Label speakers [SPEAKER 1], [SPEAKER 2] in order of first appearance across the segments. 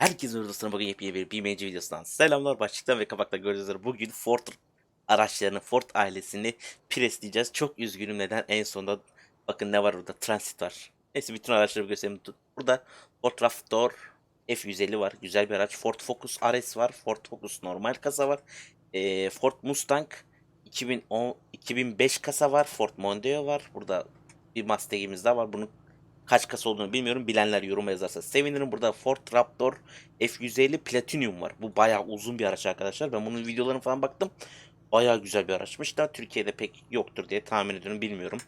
[SPEAKER 1] Herkesin ordusuna bugün yepyeni bir BMC videosundan selamlar. Başlıktan ve kapakta gördüğünüz üzere bugün Ford araçlarını, Ford ailesini presleyeceğiz. Çok üzgünüm neden en sonunda bakın ne var burada transit var. Neyse bütün araçları göstereyim. Burada Ford Raptor F150 var. Güzel bir araç. Ford Focus RS var. Ford Focus normal kasa var. Ee, Ford Mustang 2010 2005 kasa var. Ford Mondeo var. Burada bir Mustang'imiz daha var. Bunun kaç kasa olduğunu bilmiyorum. Bilenler yoruma yazarsa sevinirim. Burada Ford Raptor F150 Platinum var. Bu bayağı uzun bir araç arkadaşlar. Ben bunun videolarına falan baktım. Bayağı güzel bir araçmış da Türkiye'de pek yoktur diye tahmin ediyorum bilmiyorum.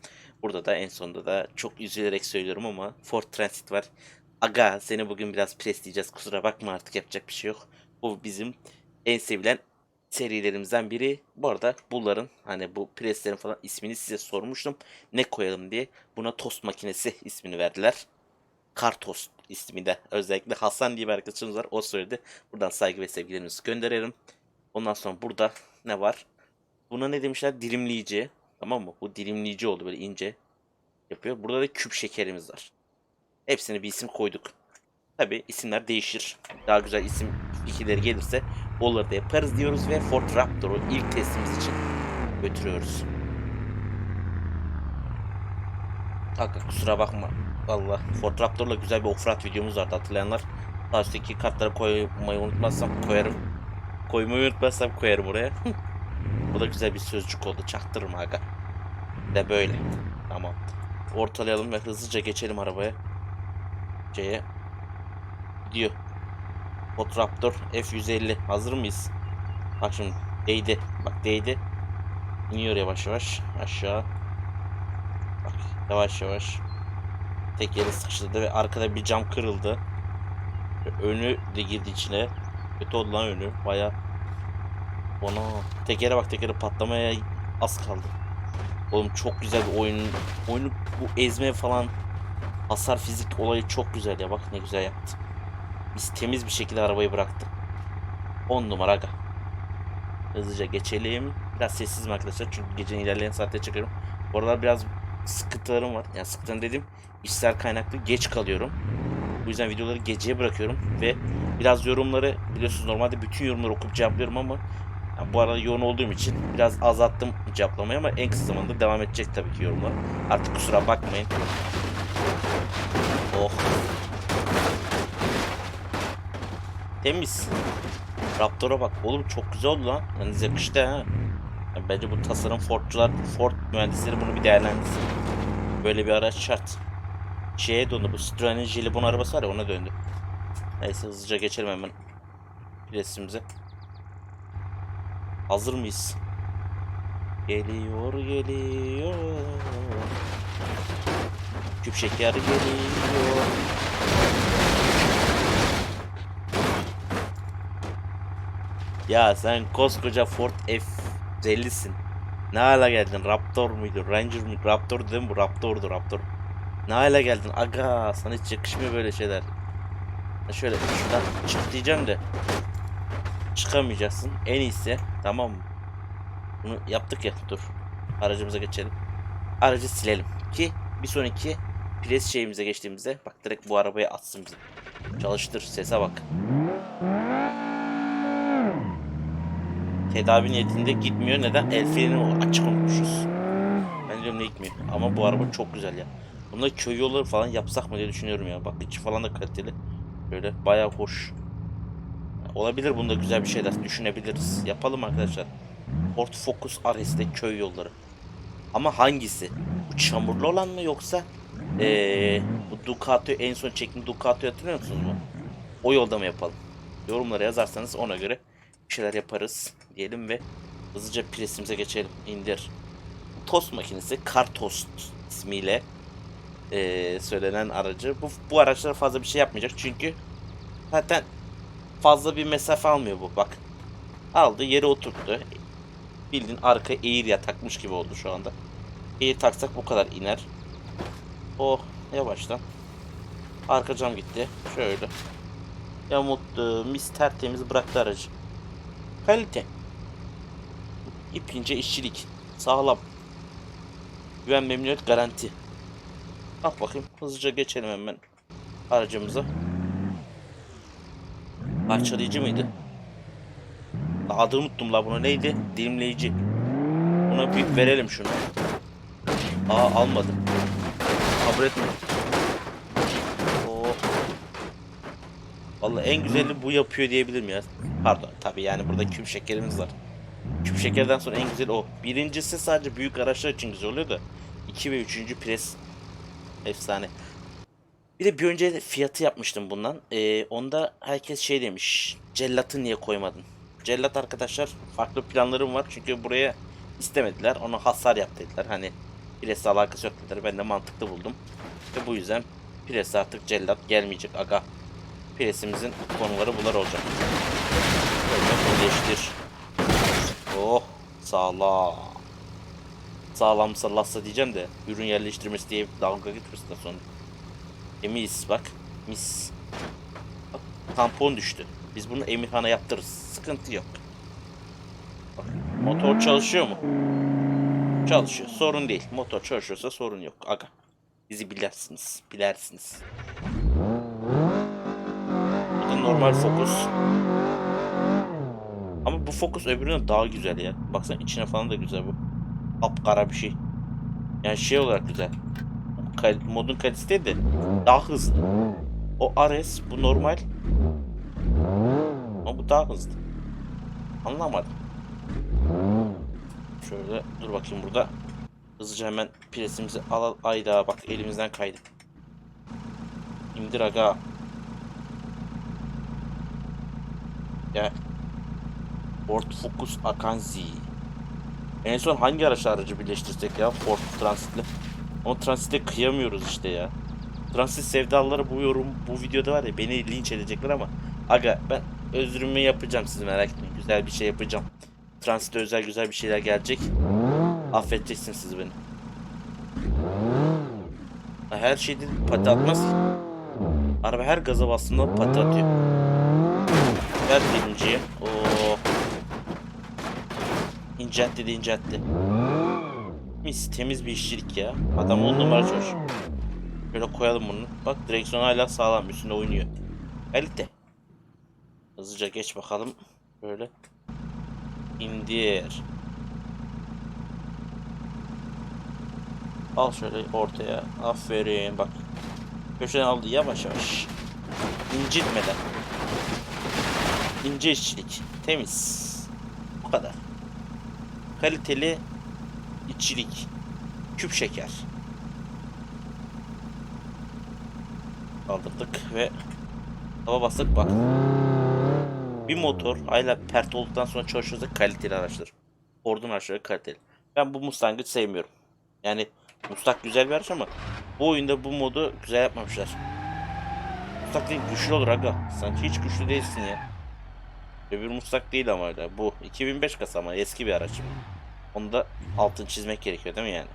[SPEAKER 1] Burada da en sonunda da çok üzülerek söylüyorum ama Ford Transit var. Aga seni bugün biraz presleyeceğiz kusura bakma artık yapacak bir şey yok. Bu bizim en sevilen serilerimizden biri. Bu arada bunların hani bu preslerin falan ismini size sormuştum. Ne koyalım diye. Buna tost makinesi ismini verdiler. Kartost isminde. Özellikle Hasan diye bir arkadaşımız var. O söyledi. Buradan saygı ve sevgilerimizi gönderelim. Ondan sonra burada ne var? Buna ne demişler? Dilimleyici. Tamam mı? Bu dilimleyici oldu böyle ince yapıyor. Burada da küp şekerimiz var. Hepsine bir isim koyduk. Tabi isimler değişir. Daha güzel isim fikirleri gelirse onları da yaparız diyoruz ve Ford Raptor'u ilk testimiz için götürüyoruz. Kanka kusura bakma. Valla Ford Raptor'la güzel bir offroad videomuz vardı hatırlayanlar. Daha üstteki kartları koymayı unutmazsam koyarım. Koymayı unutmazsam koyarım oraya. Bu da güzel bir sözcük oldu. Çaktırma aga. De böyle. Tamam. Ortalayalım ve hızlıca geçelim arabaya. C'ye. Gidiyor. Ford Raptor F150. Hazır mıyız? Bak şimdi değdi. Bak değdi. İniyor yavaş yavaş aşağı. Bak yavaş yavaş. Tek yere sıkıştırdı ve arkada bir cam kırıldı. Ve Önü de girdi içine. Kötü oldu lan önü. Baya. Ona tekere bak tekere patlamaya az kaldı. Oğlum çok güzel bir oyun. Oyunu bu ezme falan hasar fizik olayı çok güzel ya. Bak ne güzel yaptı. Biz temiz bir şekilde arabayı bıraktık. 10 numara aga. Hızlıca geçelim. Biraz sessizim arkadaşlar çünkü gecenin ilerleyen saatte çıkıyorum. Bu aralar biraz sıkıntılarım var. Yani sıkıntı dedim işsel kaynaklı geç kalıyorum. Bu yüzden videoları geceye bırakıyorum ve biraz yorumları biliyorsunuz normalde bütün yorumları okuyup cevaplıyorum ama yani bu arada yoğun olduğum için biraz azalttım cevaplamayı ama en kısa zamanda devam edecek tabii ki yorumlar. Artık kusura bakmayın. Oh. Temiz. Raptor'a bak. Oğlum çok güzel oldu lan. Yalnız yakıştı ha. Yani bence bu tasarım Ford'cular, Ford mühendisleri bunu bir değerlendirsin. Böyle bir araç şart. Şeye döndü bu Citroen'in Jelibon arabası var ya ona döndü. Neyse hızlıca geçelim hemen presimize. Hazır mıyız? Geliyor geliyor. Küp şeker geliyor. Ya sen koskoca Ford F50'sin. Ne hale geldin? Raptor muydu? Ranger mıydı? Raptor dedim bu Raptor'du Raptor. Ne hale geldin? Aga sana hiç yakışmıyor böyle şeyler. Şöyle şuradan çık diyeceğim de. Çıkamayacaksın. En iyisi tamam mı? Bunu yaptık ya dur. Aracımıza geçelim. Aracı silelim ki bir sonraki pres şeyimize geçtiğimizde bak direkt bu arabaya atsın bizi. Çalıştır sese bak. Tedavi niyetinde gitmiyor. Neden? El freni açık unutmuşuz. Ben diyorum ne gitmiyor. Ama bu araba çok güzel ya. Bunda köy yolları falan yapsak mı diye düşünüyorum ya. Bak içi falan da kaliteli. Böyle bayağı hoş. Olabilir bunda güzel bir şeyler düşünebiliriz. Yapalım arkadaşlar. Ford Focus RS'de köy yolları. Ama hangisi? Bu çamurlu olan mı yoksa ee, bu Ducato en son çektiğim Ducato'yu hatırlıyor musunuz mu? O yolda mı yapalım? Yorumlara yazarsanız ona göre bir şeyler yaparız diyelim ve hızlıca presimize geçelim. İndir. Tost makinesi Kartost ismiyle eee, söylenen aracı. Bu, bu araçlar fazla bir şey yapmayacak çünkü zaten fazla bir mesafe almıyor bu bak. Aldı yere oturttu. Bildiğin arka eğir ya takmış gibi oldu şu anda. Eğir taksak bu kadar iner. Oh yavaştan. Arka cam gitti. Şöyle. Yamulttu. Mis tertemiz bıraktı aracı. Kalite. İpince işçilik. Sağlam. Güven memnuniyet garanti. Bak bakayım hızlıca geçelim hemen aracımıza. Parçalayıcı mıydı? Adı unuttum la buna neydi? Dilimleyici. Buna bir verelim şunu. Aa almadım. Kabul etmedim. Oo. Vallahi en güzeli bu yapıyor diyebilirim ya. Pardon tabii yani burada küp şekerimiz var. Şekerden sonra en güzel o. Birincisi sadece büyük araçlar için güzel oluyor da. 2 ve 3. pres efsane. Bir de bir önce fiyatı yapmıştım bundan. Ee, onda herkes şey demiş. Cellatı niye koymadın? Cellat arkadaşlar farklı planlarım var. Çünkü buraya istemediler. Ona hasar yap dediler. Hani Pres'le alakası yok dediler. Ben de mantıklı buldum. Ve bu yüzden Pres'e artık cellat gelmeyecek aga. Pres'imizin konuları bunlar olacak. Böyle birleştir. Oh sağlam. Sağlam sallassa diyeceğim de ürün yerleştirmesi diye dalga gitmesin de sonra. E mis bak. Mis. Bak, tampon düştü. Biz bunu Emirhan'a yaptırırız. Sıkıntı yok. Bak, motor çalışıyor mu? Çalışıyor. Sorun değil. Motor çalışıyorsa sorun yok. Aga. Bizi bilersiniz. Bilersiniz. Bu da normal fokus. Fokus öbürüne daha güzel ya. Baksana içine falan da güzel bu. Kapkara bir şey. Yani şey olarak güzel. Modun kalitesi değil de daha hızlı. O Ares bu normal. Ama bu daha hızlı. Anlamadım. Şöyle dur bakayım burada. Hızlıca hemen presimizi al. Ayda bak elimizden kaydı. İndir aga. Gel. Ford Focus Akanzi. En son hangi araç aracı birleştirsek ya Ford Transit'le? Ama Transit'e kıyamıyoruz işte ya. Transit sevdalıları bu yorum bu videoda var ya beni linç edecekler ama aga ben özrümü yapacağım siz merak etmeyin. Güzel bir şey yapacağım. Transit'e özel güzel bir şeyler gelecek. Affedeceksiniz siz beni. Her şeyde pati atmaz ki. Araba her gaza bastığında pati atıyor. Ver birinciye. Oo. İnceltti de inceltti. Mis temiz bir işçilik ya. Adam on numara çalışıyor. Şöyle koyalım bunu. Bak direksiyon hala sağlam üstünde oynuyor. Kalite. Hızlıca geç bakalım. Böyle. İndir. Al şöyle ortaya. Aferin bak. Köşeden aldı yavaş yavaş. İncitmeden. İnce işçilik. Temiz. Kaliteli içilik. Küp şeker. Kaldırdık ve hava bastık bak. Bir motor hala pert olduktan sonra çalışıyorsa kaliteli araçlar. Ford'un araçları kaliteli. Ben bu Mustang'ı sevmiyorum. Yani Mustang güzel bir araç ama bu oyunda bu modu güzel yapmamışlar. Mustang değil güçlü olur aga. Sen hiç güçlü değilsin ya. Öbür Mustang değil ama öyle. Bu 2005 kasa ama eski bir araç. Onu da altın çizmek gerekiyor değil mi yani?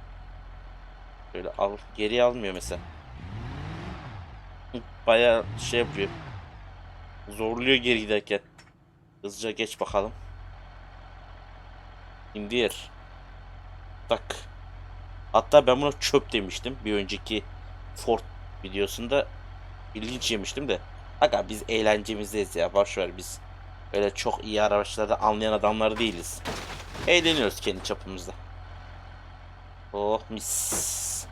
[SPEAKER 1] Böyle al, geri almıyor mesela. Baya şey yapıyor. Zorluyor geri giderken. Hızlıca geç bakalım. İndir. Tak. Hatta ben buna çöp demiştim. Bir önceki Ford videosunda ilginç yemiştim de. Aga biz eğlencemizdeyiz ya. Boşver biz. Öyle çok iyi araçlarda anlayan adamlar değiliz. Eğleniyoruz kendi çapımızda. Oh mis.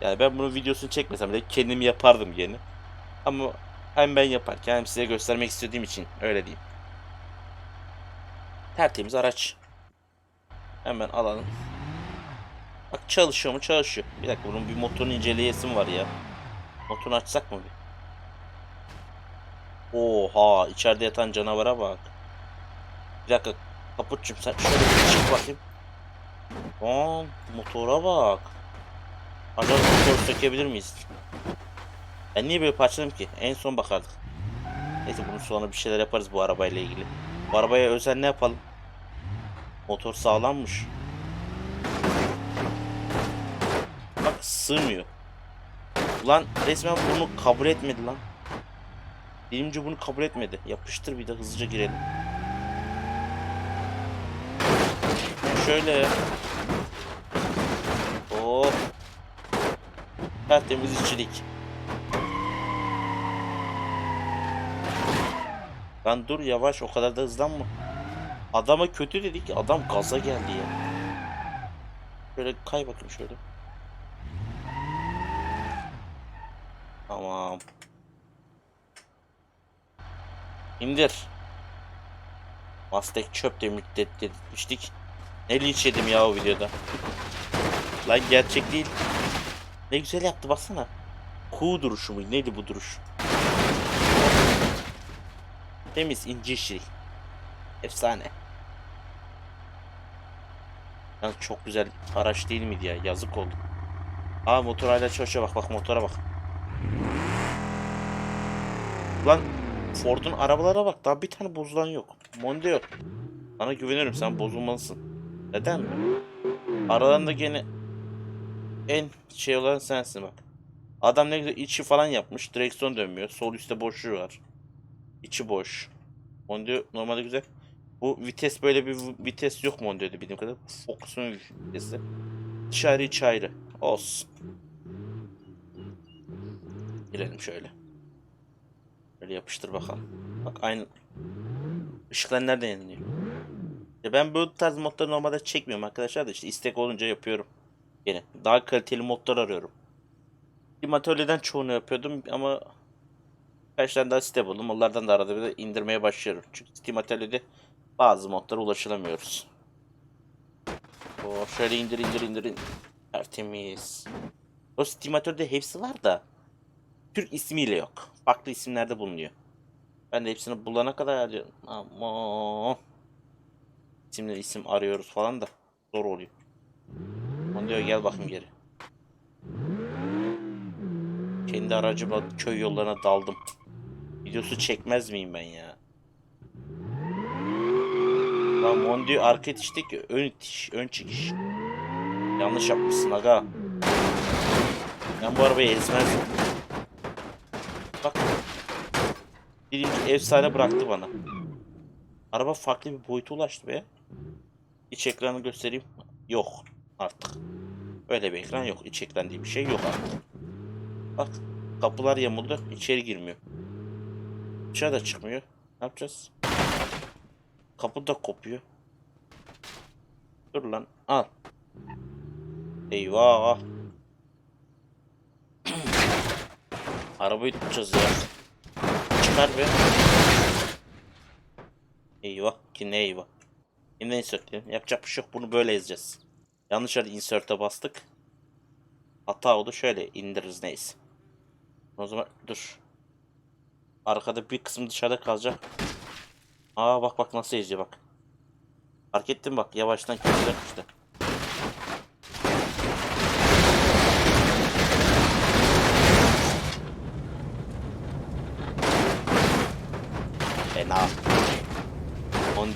[SPEAKER 1] Yani ben bunun videosunu çekmesem de kendim yapardım gene. Ama hem ben yaparken hem size göstermek istediğim için öyle diyeyim. Tertemiz araç. Hemen alalım. Bak çalışıyor mu çalışıyor. Bir dakika bunun bir motorunu inceleyesim var ya. Motorunu açsak mı bir? Oha içeride yatan canavara bak. Bir dakika Kaputçum sen şöyle bir çık bakayım. Aa, motora bak. Acaba motoru sökebilir miyiz? Ben niye böyle parçaladım ki? En son bakardık. Neyse bunun sonra bir şeyler yaparız bu arabayla ilgili. Bu arabaya özel ne yapalım? Motor sağlammış. Bak sığmıyor. Ulan resmen bunu kabul etmedi lan. Dilimci bunu kabul etmedi. Yapıştır bir de hızlıca girelim. Şöyle. Oh. Tertemiz işçilik. Lan dur yavaş o kadar da hızlanma. Adama kötü dedik adam gaza geldi ya. Şöyle kay bakayım şöyle. Tamam. İndir. Mastek çöp de müddet demiştik. Ne linç yedim ya o videoda. Lan gerçek değil. Ne güzel yaptı baksana. Kuğu duruşu mu? Neydi bu duruş? Temiz ince işçilik. Efsane. Yalnız çok güzel araç değil miydi ya? Yazık oldu. Aa motor hala çalışıyor bak bak motora bak. Lan Ford'un arabalara bak daha bir tane bozulan yok. Mondeo. Sana güveniyorum sen bozulmalısın. Neden mi? Aralarında gene en şey olan sensin bak. Adam ne güzel içi falan yapmış. Direksiyon dönmüyor. Sol üstte boşluğu var. İçi boş. Mondeo normalde güzel. Bu vites böyle bir vites yok Mondeo'da bildiğim kadar. Focus'un vitesi. Dışarı ayrı. Olsun. Girelim şöyle. Böyle yapıştır bakalım. Bak aynı. Işıklar nereden yanıyor? Ya ben bu tarz modları normalde çekmiyorum arkadaşlar da işte istek olunca yapıyorum. Yine daha kaliteli modlar arıyorum. Steam Atölye'den çoğunu yapıyordum ama Kaç tane daha site buldum. Onlardan da arada bir de indirmeye başlıyorum. Çünkü Steam Atölye'de bazı modlara ulaşılamıyoruz. O şöyle indir indir indir. indir. Tertemiz. O Steam Atölye'de hepsi var da Türk ismiyle yok. Farklı isimlerde bulunuyor. Ben de hepsini bulana kadar arıyorum. Ama isimleri isim arıyoruz falan da zor oluyor. Onu diyor gel bakayım geri. Kendi aracıma köy yollarına daldım. Videosu çekmez miyim ben ya? Lan Mondio arka itiştik ön itiş, ön çekiş. Yanlış yapmışsın aga. Ben bu arabayı ezmezdim. Bak. Birinci efsane bıraktı bana. Araba farklı bir boyuta ulaştı be. İç ekranı göstereyim. Yok artık. Öyle bir ekran yok. İç ekran diye bir şey yok artık. Bak kapılar yamuldu. içeri girmiyor. Dışarıda çıkmıyor. Ne yapacağız? Kapı da kopuyor. Dur lan. Al. Eyvah. Arabayı tutacağız ya. Be. Eyvah. Ki ne eyvah. Yine insert diyelim. Yapacak bir şey yok. Bunu böyle ezeceğiz. Yanlış yerde insert'e bastık. Hata oldu. Şöyle indiririz neyse. O zaman dur. Arkada bir kısım dışarıda kalacak. Aa bak bak nasıl eziyor bak. Fark ettin bak yavaştan kesecek işte.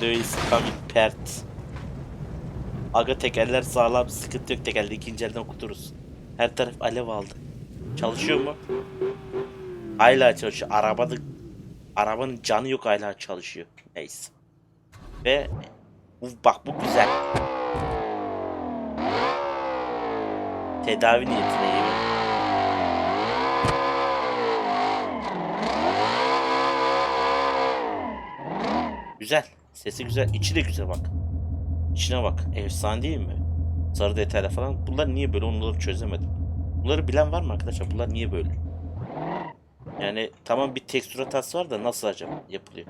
[SPEAKER 1] Honda is coming pert. Aga tekerler sağlam sıkıntı yok tekerde ikinci elden okuturuz. Her taraf alev aldı. Çalışıyor mu? Hala çalışıyor. Arabada arabanın canı yok hala çalışıyor. Neyse. Ve bu, bak bu güzel. Tedavi niyetine yemin. Güzel. Sesi güzel. İçi de güzel bak. İçine bak. Efsane değil mi? Sarı detaylar falan. Bunlar niye böyle onları çözemedim. Bunları bilen var mı arkadaşlar? Bunlar niye böyle? Yani tamam bir tekstür hatası var da nasıl acaba yapılıyor?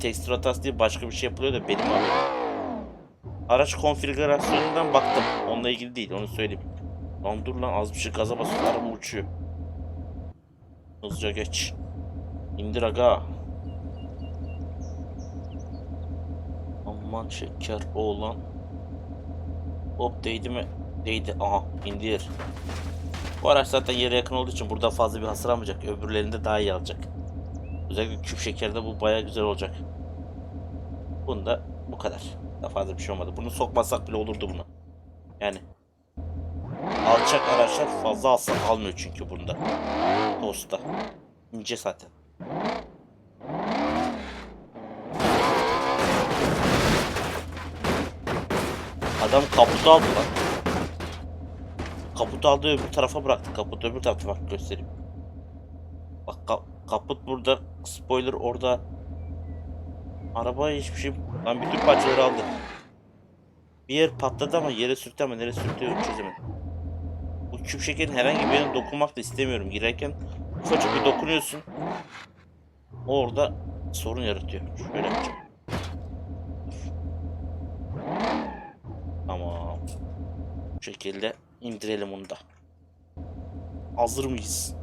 [SPEAKER 1] Tekstür hatası değil başka bir şey yapılıyor da benim haberim. Araç konfigürasyonundan baktım. Onunla ilgili değil onu söyleyeyim. Lan dur lan az bir şey gaza basıyor araba uçuyor. Hızlıca geç. İndir aga. Aman şeker oğlan. Hop değdi mi? Değdi. Aha indir. Bu araç zaten yere yakın olduğu için burada fazla bir hasar almayacak. Öbürlerinde daha iyi alacak. Özellikle küp şekerde bu baya güzel olacak. Bunda bu kadar. Daha fazla bir şey olmadı. Bunu sokmasak bile olurdu buna. Yani. Alçak araçlar fazla hasar almıyor çünkü bunda. Tosta. İnce zaten. Adam kaputu aldı lan. Kaputu aldı öbür tarafa bıraktı. Kaputu öbür tarafa bak göstereyim. Bak kap Kaput burada. Spoiler orada. Araba hiçbir şey... Lan bütün parçaları aldı. Bir yer patladı ama yere sürttü ama nereye sürttü çözemedim. Bu küp şekerin herhangi bir yerine dokunmak da istemiyorum. Girerken ufacık bir dokunuyorsun. Orada sorun yaratıyor. Şöyle yapacağım. Tamam. Bu şekilde indirelim onu da. Hazır mıyız?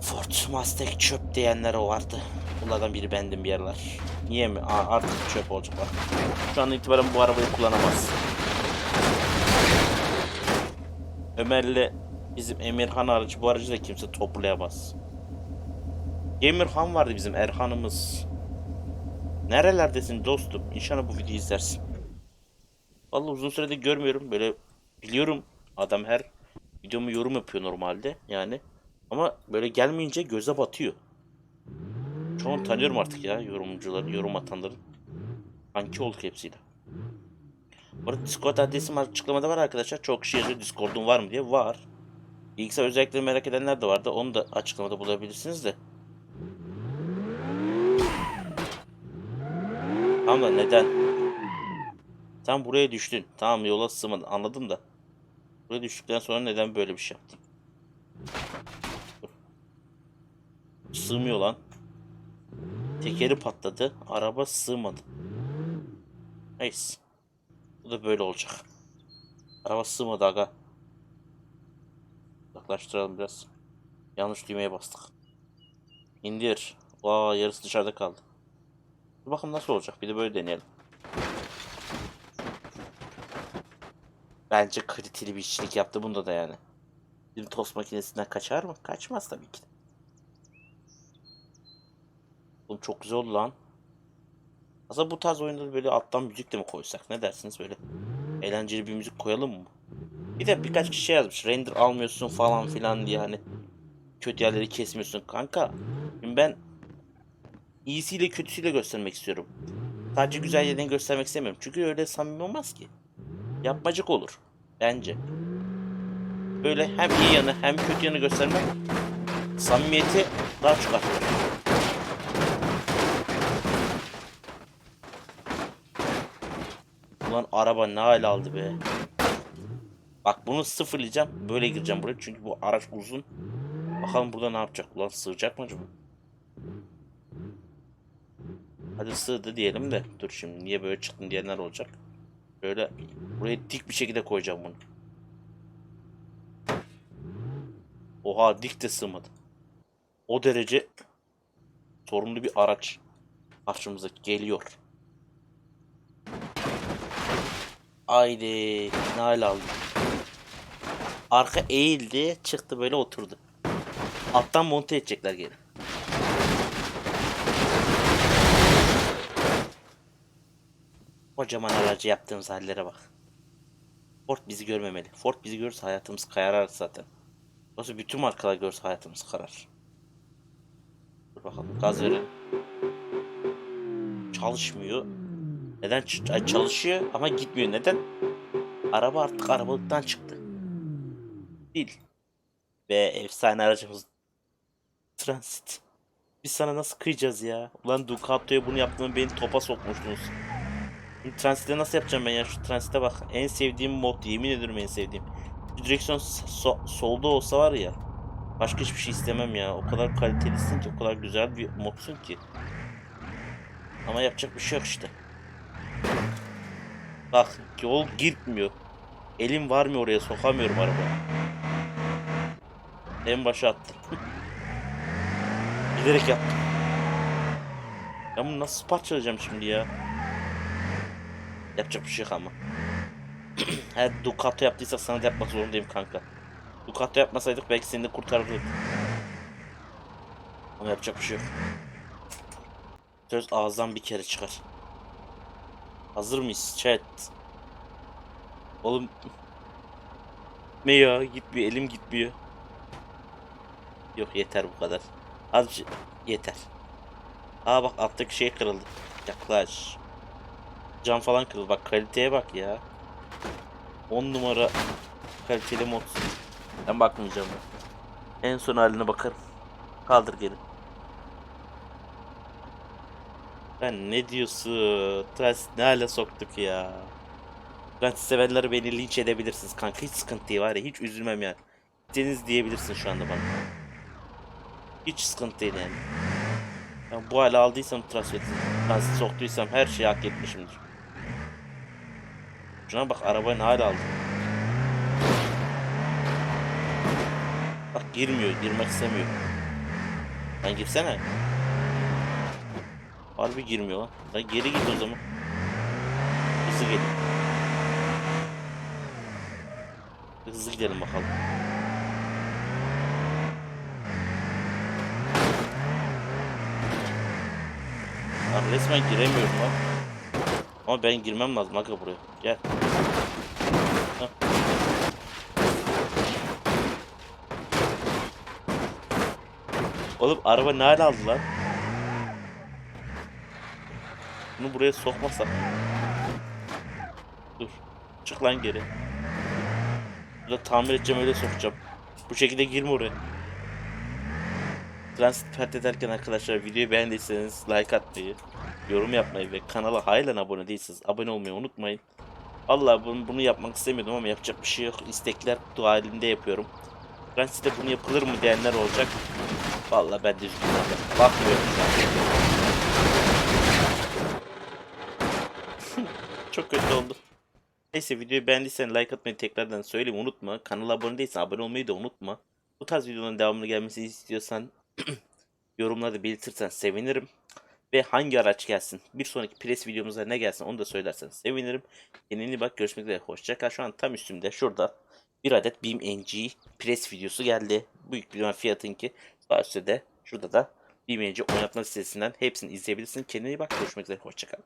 [SPEAKER 1] Ford Mustang çöp diyenler vardı. Bunlardan biri bendim bir yerler. Niye mi? Aa, artık çöp olacak bak. Şu an itibaren bu arabayı kullanamaz. Ömer'le bizim Emirhan aracı bu aracı da kimse toplayamaz. Emirhan vardı bizim Erhan'ımız. Nerelerdesin dostum? İnşallah bu videoyu izlersin. Vallahi uzun süredir görmüyorum. Böyle biliyorum adam her videomu yorum yapıyor normalde yani. Ama böyle gelmeyince göze batıyor. Çoğunu tanıyorum artık ya yorumcuları, yorum atanların. Kanki olduk hepsiyle. Bu Discord adresim açıklamada var arkadaşlar. Çok kişi yazıyor Discord'un var mı diye. Var. Bilgisayar özellikleri merak edenler de vardı. Onu da açıklamada bulabilirsiniz de. Da neden? Sen buraya düştün. Tamam yola sığmadın. Anladım da. Buraya düştükten sonra neden böyle bir şey yaptın? Sığmıyor lan. Tekeri patladı. Araba sığmadı. Neyse. Bu da böyle olacak. Araba sığmadı aga. Uzaklaştıralım biraz. Yanlış düğmeye bastık. İndir. Vaa yarısı dışarıda kaldı. Dur bakalım nasıl olacak. Bir de böyle deneyelim. Bence kaliteli bir işçilik yaptı bunda da yani. Bizim tost makinesinden kaçar mı? Kaçmaz tabii ki. Oğlum çok güzel oldu lan. Aslında bu tarz oyunları böyle alttan müzik de mi koysak? Ne dersiniz böyle? Eğlenceli bir müzik koyalım mı? Bir de birkaç kişi şey yazmış. Render almıyorsun falan filan diye hani kötü yerleri kesmiyorsun. Kanka şimdi ben iyisiyle kötüsüyle göstermek istiyorum. Sadece güzel yerini göstermek istemiyorum. Çünkü öyle samimi olmaz ki. Yapmacık olur. Bence. Böyle hem iyi yanı hem kötü yanı göstermek samimiyeti daha çok artırır. Ulan araba ne hal aldı be. Bak bunu sıfırlayacağım. Böyle gireceğim buraya çünkü bu araç uzun. Bakalım burada ne yapacak. Ulan sığacak mı acaba? Hadi sığdı diyelim de. Dur şimdi niye böyle çıktın diyenler olacak. Böyle buraya dik bir şekilde koyacağım bunu. Oha dik de sığmadı. O derece sorunlu bir araç karşımıza geliyor. Haydi ne hal aldı. Arka eğildi çıktı böyle oturdu. Alttan monte edecekler geri. Kocaman aracı yaptığımız hallere bak. Ford bizi görmemeli. Ford bizi görürse hayatımız kayar zaten. Yoksa bütün markalar görürse hayatımız karar. Dur bakalım gaz verelim. Çalışmıyor. Neden çalışıyor ama gitmiyor. Neden? Araba artık arabalıktan çıktı. Değil. Ve efsane aracımız Transit. Biz sana nasıl kıyacağız ya? Ulan Ducato'ya bunu yaptığını beni topa sokmuştunuz. Transit'e nasıl yapacağım ben ya? Şu Transit'e bak. En sevdiğim mod. Yemin ediyorum en sevdiğim. Direksiyon so- solda olsa var ya. Başka hiçbir şey istemem ya. O kadar kalitelisin ki. O kadar güzel bir modsun ki. Ama yapacak bir şey yok işte. Bak yol gitmiyor. Elim varmıyor oraya sokamıyorum arabayı. En başa attım. Bilerek yaptım. Ben bunu nasıl parçalayacağım şimdi ya? Yapacak bir şey yok ama. Her Ducato yaptıysak sana da yapmak zorundayım kanka. Ducato yapmasaydık belki seni de kurtarırdık. Ama yapacak bir şey yok. Söz ağızdan bir kere çıkar. Hazır mıyız chat? Oğlum ne ya gitmiyor elim gitmiyor. Yok yeter bu kadar. Az yeter. Aa bak alttaki şey kırıldı. Yaklaş. Cam falan kırıldı. Bak kaliteye bak ya. 10 numara kaliteli mod. Ben bakmayacağım. En son haline bakarım. Kaldır geri. Sen ne diyorsun? Transit ne hale soktuk ya. Transit sevenleri beni linç edebilirsiniz kanka. Hiç sıkıntı değil var ya. Hiç üzülmem yani. Deniz diyebilirsin şu anda bana. Hiç sıkıntı değil yani. Ben bu hale aldıysam transit, transit soktuysam her şeyi hak etmişimdir. Şuna bak arabayı ne hale aldı. Bak girmiyor, girmek istemiyor. Lan girsene. Harbi girmiyor lan. Lan geri git o zaman. Hızlı gelin. Hızlı gidelim bakalım. Lan resmen giremiyorum lan. Ama ben girmem lazım aga buraya. Gel. Hah. Oğlum araba ne hale aldı lan? Bunu buraya sokmasak. Dur. Çık lan geri. Burada tamir edeceğim öyle sokacağım. Bu şekilde girme oraya. Transit pert ederken arkadaşlar videoyu beğendiyseniz like atmayı, yorum yapmayı ve kanala halen abone değilseniz abone olmayı unutmayın. Allah bunu, bunu yapmak istemiyordum ama yapacak bir şey yok. İstekler dahilinde yapıyorum. Transit'te bunu yapılır mı diyenler olacak. Vallahi ben de üzgünüm. Bakmıyorum. Çok kötü oldu. Neyse videoyu beğendiysen like atmayı tekrardan söyleyeyim unutma. Kanala abone değilsen abone olmayı da unutma. Bu tarz videoların devamını gelmesini istiyorsan yorumlarda belirtirsen sevinirim. Ve hangi araç gelsin? Bir sonraki pres videomuzda ne gelsin onu da söylersen sevinirim. Kendine bak görüşmek üzere. Hoşça kal. Şu an tam üstümde şurada bir adet Beam NG pres videosu geldi. Büyük bir fiyatınki. Sağ üstte de şurada da Beam NG oynatma sitesinden hepsini izleyebilirsin. Kendine bak. Görüşmek üzere. Hoşça kal.